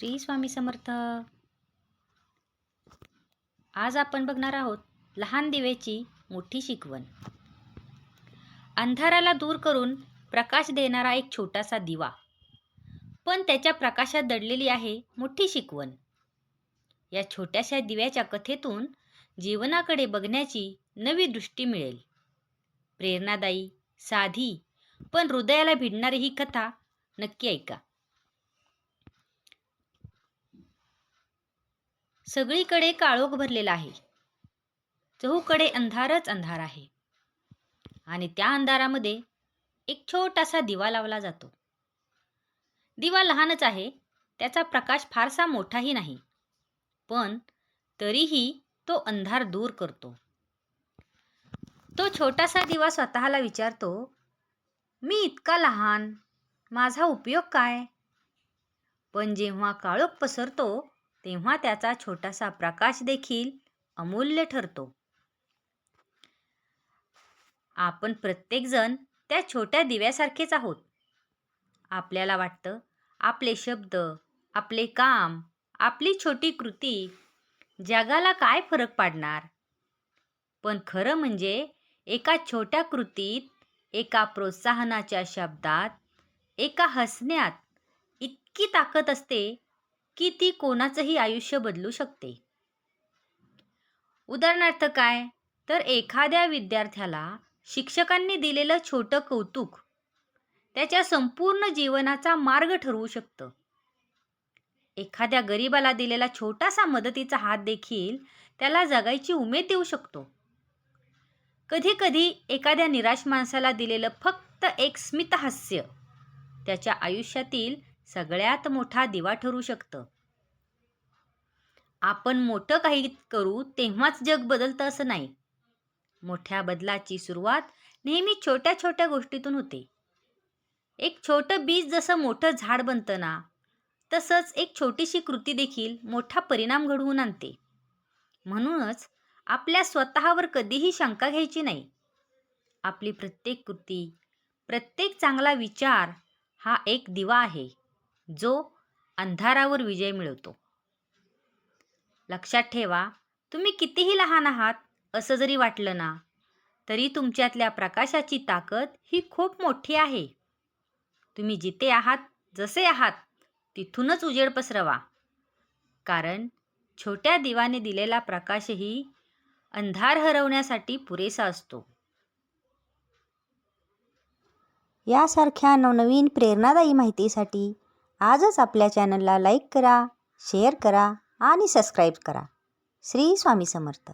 श्री स्वामी समर्थ. आज आपण बघणार आहोत लहान दिव्याची मोठी शिकवण. अंधाराला दूर करून प्रकाश देणारा एक छोटासा दिवा. पण त्याच्या प्रकाशात दडलेली आहे मोठी शिकवण. या छोट्याशा दिव्याच्या कथेतून जीवनाकडे बघण्याची नवी दृष्टी मिळेल. प्रेरणादायी साधी पण हृदयाला भिडणारी ही कथा नक्की ऐका. सगळीकडे काळोख भरलेला आहे. चहूकडे अंधारच अंधार आहे. आणि त्या अंधारामध्ये एक छोटासा दिवा लावला जातो. दिवा लहानच आहे त्याचा प्रकाश फारसा मोठाही नाही. पण तरीही तो अंधार दूर करतो. तो छोटासा दिवा स्वतःला विचारतो मी इतका लहान माझा उपयोग काय? पण जेव्हा काळोख पसरतो तेव्हा त्याचा छोटासा प्रकाश देखील अमूल्य ठरतो. आपण प्रत्येकजण त्या छोट्या दिव्यासारखेच आहोत. आपल्याला वाटतं आपले शब्द आपले काम आपली छोटी कृती जगाला काय फरक पाडणार? पण खरं म्हणजे एका छोट्या कृतीत एका प्रोत्साहनाच्या शब्दात एका हसण्यात इतकी ताकद असते की ती कोणाचंही आयुष्य बदलू शकते? उदाहरणार्थ काय? तर एखाद्या विद्यार्थ्याला शिक्षकांनी दिलेलं छोटं कौतुक त्याच्या संपूर्ण जीवनाचा मार्ग ठरवू शकतं. एखाद्या गरीबाला दिलेला छोटासा मदतीचा हात देखील त्याला जगायची उमेद देऊ शकतो. कधी कधी एखाद्या निराश माणसाला दिलेलं फक्त एक स्मितहास्य त्याच्या आयुष्यातील सगळ्यात मोठा दिवा ठरू शकतं. आपण मोठं काही करू तेव्हाच जग बदलतं असं नाही. मोठ्या बदलाची सुरुवात नेहमी छोट्या छोट्या गोष्टीतून होते. एक छोटं बीज जसं मोठं झाड बनतं ना तसंच एक छोटीशी कृती देखील मोठा परिणाम घडवून आणते. म्हणूनच आपल्या स्वतःवर कधीही शंका घ्यायची नाही. आपली प्रत्येक कृती प्रत्येक चांगला विचार हा एक दिवा आहे. जो अंधारावर विजय मिळवतो. लक्षात ठेवा तुम्ही कितीही लहान आहात असं जरी वाटलं ना तरी तुमच्यातल्या प्रकाशाची ताकद ही खूप मोठी आहे. तुम्ही जिथे आहात जसे आहात तिथूनच उजेड पसरवा. कारण छोट्या दिवाने दिलेला प्रकाशही अंधार हरवण्यासाठी पुरेसा असतो. यासारख्या नवनवीन प्रेरणादायी माहितीसाठी आजच आपल्या चॅनलला लाईक करा शेअर करा आणि सबस्क्राईब करा. श्री स्वामी समर्थ.